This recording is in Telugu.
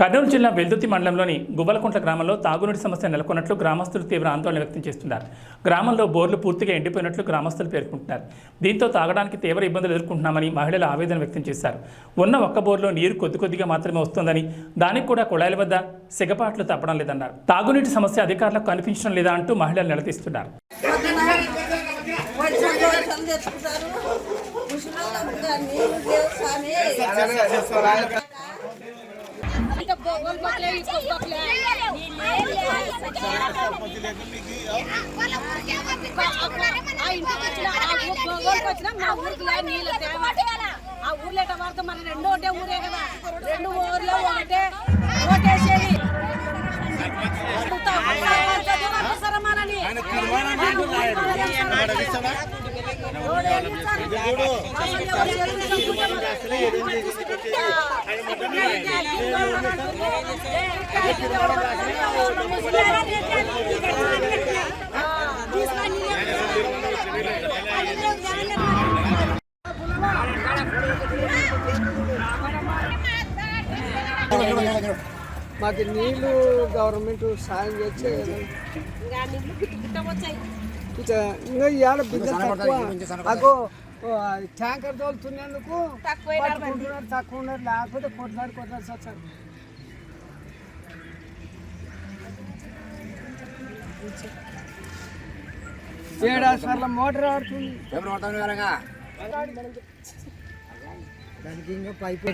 కర్నూలు జిల్లా వెల్దుర్తి మండలంలోని గువ్వలకుంట్ల గ్రామంలో తాగునీటి సమస్య నెలకొన్నట్లు గ్రామస్తులు తీవ్ర ఆందోళన వ్యక్తం చేస్తున్నారు. గ్రామంలో బోర్లు పూర్తిగా ఎండిపోయినట్లు గ్రామస్తులు పేర్కొంటున్నారు. దీంతో తాగడానికి తీవ్ర ఇబ్బందులు ఎదుర్కొంటున్నామని మహిళలు ఆవేదన వ్యక్తం చేశారు. ఉన్న ఒక్క బోర్లో నీరు కొద్ది కొద్దిగా మాత్రమే వస్తుందని దానికి కూడా కుళాయిల వద్ద సిగపాట్లు తప్పడం లేదన్నారు. తాగునీటి సమస్య అధికారులకు కనిపించడం లేదా అంటూ మహిళలు నిలదీస్తున్నారు. ఆ ఊర్లో పడితే మన రెండు ఒకటే ఊరే కదా రెండు ఊర్లో ఒకటే ఓటేసేది Gracias. మాకు నీళ్ళు గవర్నమెంట్ సాయం చేస్తే ఇంకా ఇంకా ఇవాళ బిడ్డ తక్కువ. మాకు ఆ, ట్యాంకర్ తోలుతున్నందుకు పట్టుకుంటున్నారు తక్కువ ఉన్నారు లేకపోతే కొట్లాడి కొట్లాడి సార్ ఏడాది సార్లు మోటార్ ఆడుతుంది. దానికి ఇంకా పైప్